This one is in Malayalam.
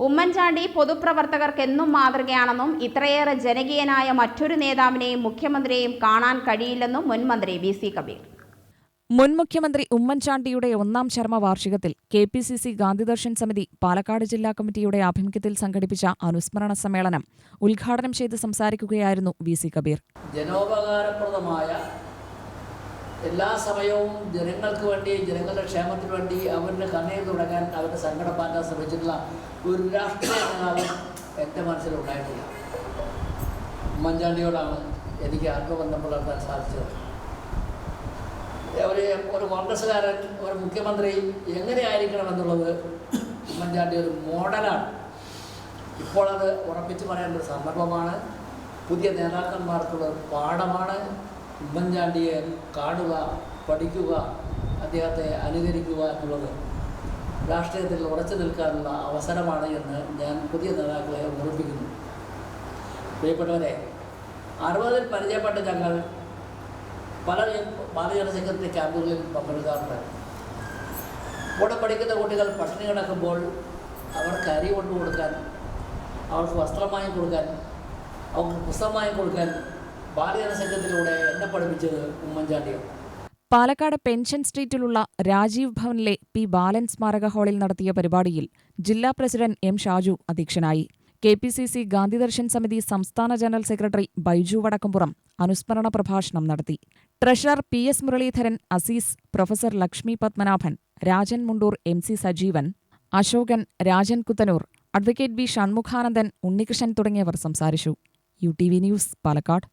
ഉമ്മൻചാണ്ടി പൊതുപ്രവർത്തകർക്കെന്നും മാതൃകയാണെന്നും ഇത്രയേറെ ജനകീയനായ മറ്റൊരു നേതാവിനെയും മുഖ്യമന്ത്രിയെയും കാണാൻ കഴിയില്ലെന്നും മുൻമന്ത്രി വി സി കബീർ. മുൻ മുഖ്യമന്ത്രി ഉമ്മൻചാണ്ടിയുടെ ഒന്നാം ചരമവാർഷികത്തിൽ K P C C Gandhidarshan Samithi Palakkad ജില്ലാ കമ്മിറ്റിയുടെ ആഭിമുഖ്യത്തിൽ സംഘടിപ്പിച്ച അനുസ്മരണ സമ്മേളനം ഉദ്ഘാടനം ചെയ്ത് സംസാരിക്കുകയായിരുന്നു വി സി കബീർ. ജനോപകാരപ്രദമായ എല്ലാ സമയവും ജനങ്ങൾക്ക് വേണ്ടി ജനങ്ങളുടെ ക്ഷേമത്തിന് വേണ്ടി അവരുടെ കണ്ണീർ തുടങ്ങാൻ അവരുടെ സങ്കടം മാറ്റാൻ ശ്രമിച്ചിട്ടുള്ള ഒരു രാഷ്ട്രീയ നേതാവ് എന്റെ മനസ്സിലുണ്ടായിട്ടില്ല. ഉമ്മൻചാണ്ടിയോടാണ് എനിക്ക് ആത്മബന്ധം പുലർത്താൻ സാധിച്ചത്. ഒരു ഒരു കോൺഗ്രസ്സുകാരൻ ഒരു മുഖ്യമന്ത്രി എങ്ങനെയായിരിക്കണം എന്നുള്ളത് ഉമ്മൻചാണ്ടി ഒരു മോഡലാണ്. ഇപ്പോൾ അത് ഉറപ്പിച്ച് പറയേണ്ട ഒരു സന്ദർഭമാണ്. പുതിയ നേതാക്കന്മാർക്കുള്ള പാഠമാണ്. ഉമ്മൻചാണ്ടിയെ കാണുക പഠിക്കുക അദ്ദേഹത്തെ അനുകരിക്കുക എന്നുള്ളത് രാഷ്ട്രീയത്തിൽ ഉറച്ചു നിൽക്കാനുള്ള അവസരമാണ് എന്ന് ഞാൻ പുതിയ നേതാക്കളെ ഓർമ്മിപ്പിക്കുന്നു. പ്രിയപ്പെട്ടവരെ അറുപതിൽ പരിചയപ്പെട്ട ഞങ്ങൾ പല ബാലജനസംഘത്തിന്റെ ക്യാമ്പുകളിൽ പങ്കെടുക്കാറുണ്ട്. കൂടെ പഠിക്കുന്ന കുട്ടികൾ പട്ടിണി കിടക്കുമ്പോൾ അവർക്ക് അരി കൊണ്ടു കൊടുക്കാൻ അവർക്ക് വസ്ത്രമായി കൊടുക്കാൻ അവർക്ക് പുസ്തകമായി കൊടുക്കാൻ പാലക്കാട് പെൻഷൻ സ്ട്രീറ്റിലുള്ള രാജീവ് ഭവനിലെ പി ബാലൻ സ്മാരക ഹാളിൽ നടത്തിയ പരിപാടിയിൽ ജില്ലാ പ്രസിഡന്റ് എം ഷാജു അധ്യക്ഷനായി. K P C C Gandhidarshan സമിതി സംസ്ഥാന ജനറൽ സെക്രട്ടറി ബൈജു വടക്കംപുറം അനുസ്മരണ പ്രഭാഷണം നടത്തി. Treasurer P S Muraleedharan Azeez professor Lakshmi Padmanabhan Rajan Mundur M C Sajeevan Ashokan Rajan Kuthanur advocate B Shanmukhanandan Unnikrishnan തുടങ്ങിയവർ സംസാരിച്ചു. U T V news Palakkad.